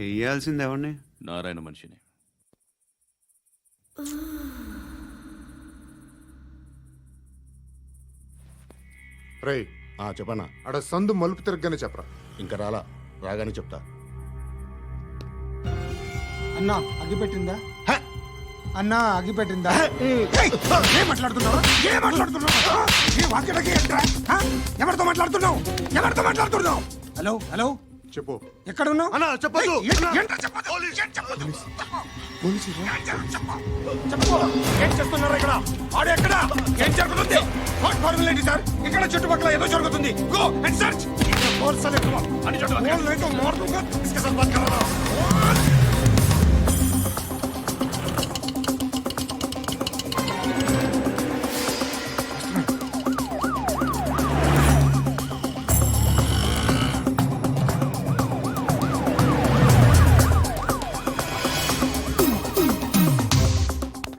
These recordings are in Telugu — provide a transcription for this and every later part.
వేయాల్సింది ఎవరిని? నారాయణ మనిషిని. రేయ్ ఆ చెప్పనా? ఆడ సందు మలుపు తిరగగానే చెప్పరా. ఇంకా రాలా? రాగానే చెప్తా. అన్నా అగ్గి పెట్టిందా అన్నా అగ్గి పెట్టిందా ఏం మాట్లాడుతున్నావు? ఏం మాట్లాడుతున్నావు? ఎవరితో మాట్లాడుతున్నావు? ఎవరితో మాట్లాడుతున్నావు? Hello hello? చెప్పు. ఎక్కడ ఉన్నావు అన్నా చెప్పదు? ఏం చేస్తున్నారు ఇక్కడ? ఆడు ఎక్కడ? ఏం జరుగుతుంది? వాట్ ఫార్మల్ ఏంటి సార్? ఇక్కడ చుట్టుపక్కల ఏదో జరుగుతుంది. గో అండ్ సర్చ్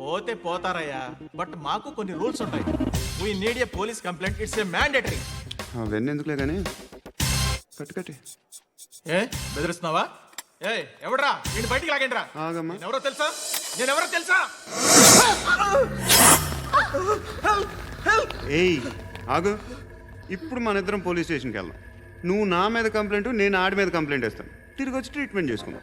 పోతే పోతారయ్యా బట్ మాకు కొన్ని రూల్స్ ఉంటాయి. We need a police complaint it's a mandatory అవన్నీ ఎందుకులే కానీ? కట్టు కట్టి. ఏ బెదిరిస్తున్నావా? ఏ ఎవడ్రా? నేను బయటికి లాగండి రా ఆగమ్మా. ఎవరో తెలుసా? నేను ఎవరో తెలుసా? ఏయ్ ఆగు. ఇప్పుడు మన ఇద్దరం పోలీస్ స్టేషన్కి వెళ్దాం. నువ్వు నా మీద కంప్లైంట్ నేను ఆడి మీద కంప్లైంట్ వేస్తాను. తిరిగి వచ్చి ట్రీట్మెంట్ చేసుకుందాం.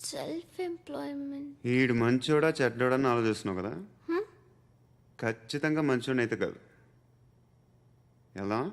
సెల్ఫ్ ఎంప్లాయ్మెంట్ ఈడు మంచోడా చెడ్డోడా అని ఆలోచిస్తున్నావు కదా? ఖచ్చితంగా మంచోడని అయితే కాదు. ఎలా?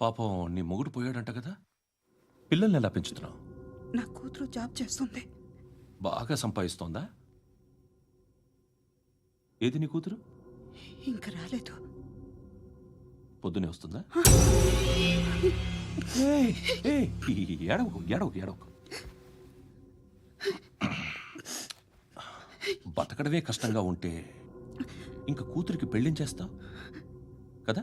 పాపం నీ మొగుడు పోయాడంట కదా. పిల్లల్ని ఎలా పెంచుతున్నావు? నా కూతురు జాబ్ చేస్తుంది. బాగా సంపాదిస్తోందా? ఏది నీ కూతురు? ఇంకా రాలేదు. పొద్దునే వస్తుందా? ఏయ్, ఏయ్, ఏడవకు ఏడవకు ఏడవకు. బతకడమే కష్టంగా ఉంటే ఇంకా కూతురికి పెళ్ళించేస్తావు కదా?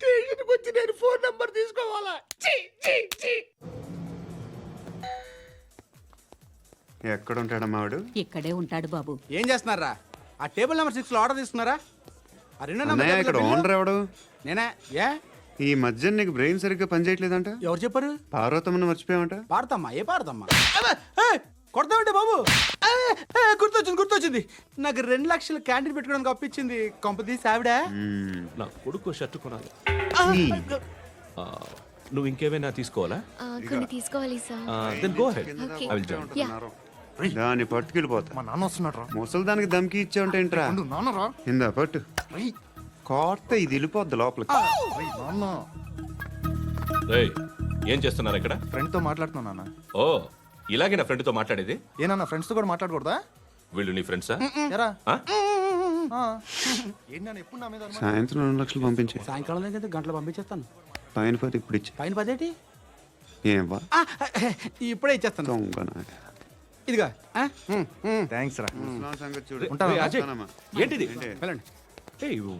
స్టేషన్కి వచ్చి నేను ఫోన్ నెంబర్ తీసుకోవాలా. ఎక్కడ ఉంటాడమ్మా వాడు? ఇక్కడే ఉంటాడు బాబు. ఏం చేస్తున్నారా? ఆ టేబుల్ నెంబర్ సిక్స్లో ఆర్డర్ తీసుకున్నారా? ఆ రెండో నెంబర్ అన్నయ్య ఇక్కడ టేబుల్ ఓనర్ ఎవడు? నేనే? ఏ? ఈ మధ్య నీకు బ్రెయిన్ సరిగ్గా పనిచేయట్లేదంట? ఎవరు చెప్పారు? పార్వతమ్మను మర్చిపోయామంట పాడతామ్మా ఏ పాడతామ్మా? కొడతామంటే బాబు. గుర్తొచ్చింది గుర్తొచ్చింది. నాకు రెండు లక్షలు క్యాంటీన్ పెట్టుకోవడానికి అప్పించింది కొంపదీసి ఆవిడ. నా కొడుకు షర్ట్ కొనాలి. ఆ, నువ్వు ఇంకేమైనా తీసుకోవాలా? కొన్ని తీసుకోవాలి sir. Then go head Okay. I will join దాన్ని పట్టుకెళ్ళిపోతా మా నాన్న వస్తున్నాడు రా ముసలి దానికి దమ్కి ఇచ్చావంటే ఏంట్రా నాన్న రా ఇందా పట్టు. కోర్త ఇది వెళ్ళిపోద్ది లోపలికి నాన్న. రేయ్, ఏం చేస్తున్నారు ఇక్కడ? ఫ్రెండ్తో మాట్లాడుతున్నా నాన్న. ఓ ఇలాగే నా ఫ్రెండ్తో మాట్లాడేది? ఏనన్నా ఫ్రెండ్స్తో కూడా మాట్లాడకూడదా? వీళ్ళు నీ ఫ్రెండ్సా ఎరా. ఎప్పుడు నా మీద అనుమానం? సాయంత్రం రెండు లక్షలు పంపించే. సాయంకాలం దగ్గర గంటలు పంపించేస్తాను. పైన పది ఇప్పుడు ఇచ్చే. పైన పదేటి ఏం వా? ఆ, ఇప్పుడే ఇచ్చేస్తాను. ఇదిగా థ్యాంక్స్ రా. ఉంటాను. అజయ్. ఏంటిది? ఏంటి? వెళ్ళండి.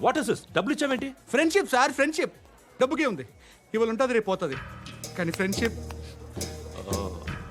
వాట్ ఇస్ దిస్ డబ్బులు ఇచ్చావేంటి? ఫ్రెండ్షిప్ సార్ ఫ్రెండ్షిప్ డబ్బుకే ఉంది. ఇవాళ ఉంటుంది రేపు పోతుంది. కానీ ఫ్రెండ్షిప్